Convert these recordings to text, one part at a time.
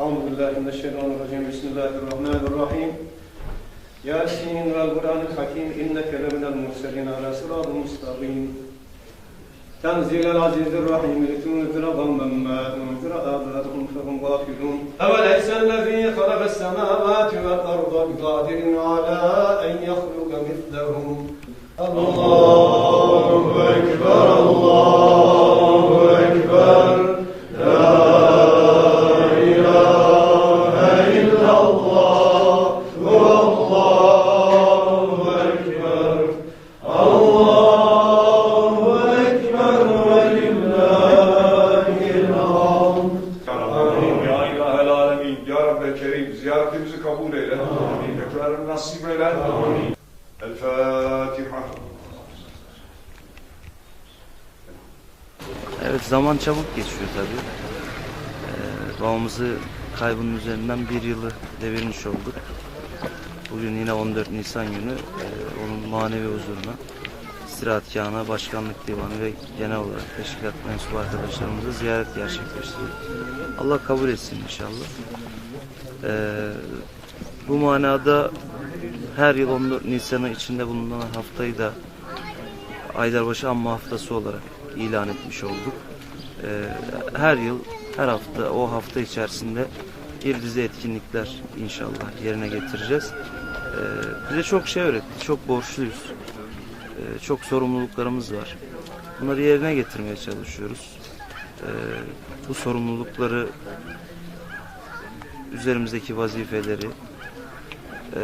أعوذ بالله من الشيطان الرجيم. بسم الله الرحمن الرحيم. ياسين والقرآن الحكيم. إنك لمن المرسلين على صراط مستقيم. تنزيل العزيز الرحيم. لتنذر قوما ما أنذر آباؤهم فهم غافلون. أوليس الذي خلق السماوات والأرض بقادر على أن يخلق مثلهم؟ الله. Kabul eyle. Amin. Tekrarını nasip eyle. Amin. El Fatiha. Evet zaman çabuk geçiyor tabii. Ee, babamızı kaybının üzerinden bir yılı devirmiş olduk. Bugün yine 14 Nisan günü e, onun manevi huzuruna, istirahatgahına, başkanlık divanı ve genel olarak teşkilat mensubu arkadaşlarımızla ziyaret gerçekleştirdik. Allah kabul etsin inşallah. Ee, bu manada her yıl 14 Nisan'ı içinde bulunan haftayı da Aydarbaşı Anma Haftası olarak ilan etmiş olduk. Ee, her yıl, her hafta, o hafta içerisinde bir dizi etkinlikler inşallah yerine getireceğiz. Ee, bize çok şey öğretti, çok borçluyuz. Ee, çok sorumluluklarımız var. Bunları yerine getirmeye çalışıyoruz. Bu sorumlulukları, üzerimizdeki vazifeleri e,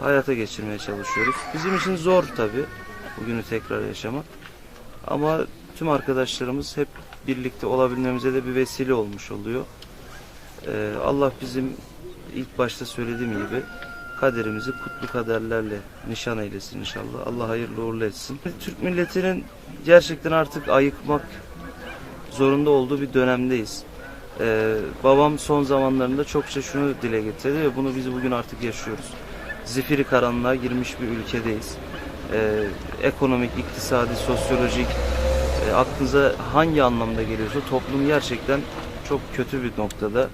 hayata geçirmeye çalışıyoruz. Bizim için zor tabii bugünü tekrar yaşamak. Ama tüm arkadaşlarımız hep birlikte olabilmemize de bir vesile olmuş oluyor. Ee, Allah bizim ilk başta söylediğim gibi kaderimizi kutlu kaderlerle nişan eylesin inşallah. Allah hayırlı uğurlu etsin. Türk milletinin gerçekten artık ayıkmak zorunda olduğu bir dönemdeyiz. Ee, babam son zamanlarında çokça şunu dile getirdi ve bunu biz bugün artık yaşıyoruz. Zifiri karanlığa girmiş bir ülkedeyiz. Ee, ekonomik, iktisadi, sosyolojik e, aklınıza hangi anlamda geliyorsa toplum gerçekten çok kötü bir noktada.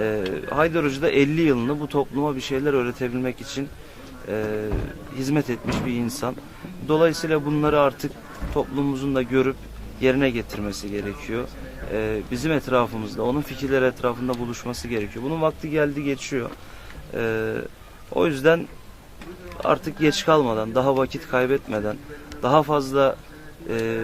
E, Haydar Hoca da 50 yılını bu topluma bir şeyler öğretebilmek için e, hizmet etmiş bir insan. Dolayısıyla bunları artık toplumumuzun da görüp yerine getirmesi gerekiyor. E, bizim etrafımızda, onun fikirleri etrafında buluşması gerekiyor. Bunun vakti geldi geçiyor. E, o yüzden artık geç kalmadan, daha vakit kaybetmeden, daha fazla e,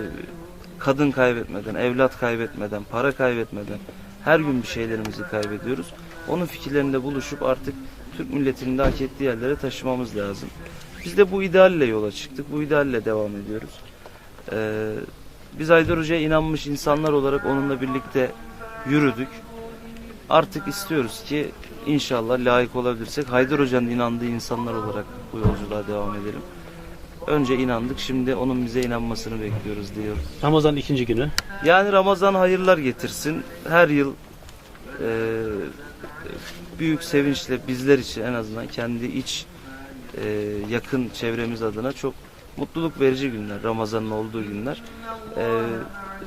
kadın kaybetmeden, evlat kaybetmeden, para kaybetmeden her gün bir şeylerimizi kaybediyoruz. Onun fikirlerinde buluşup artık Türk milletinin de hak ettiği yerlere taşımamız lazım. Biz de bu idealle yola çıktık. Bu idealle devam ediyoruz. Ee, biz Aydar Hoca'ya inanmış insanlar olarak onunla birlikte yürüdük. Artık istiyoruz ki inşallah layık olabilirsek Haydar Hoca'nın inandığı insanlar olarak bu yolculuğa devam edelim. Önce inandık, şimdi onun bize inanmasını bekliyoruz diyor. Ramazan ikinci günü. Yani Ramazan hayırlar getirsin. Her yıl e, büyük sevinçle bizler için en azından kendi iç e, yakın çevremiz adına çok mutluluk verici günler. Ramazan'ın olduğu günler. E,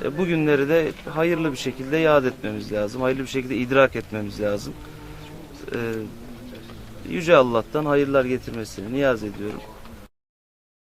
e, bu günleri de hayırlı bir şekilde yad etmemiz lazım. Hayırlı bir şekilde idrak etmemiz lazım. E, Yüce Allah'tan hayırlar getirmesini niyaz ediyorum.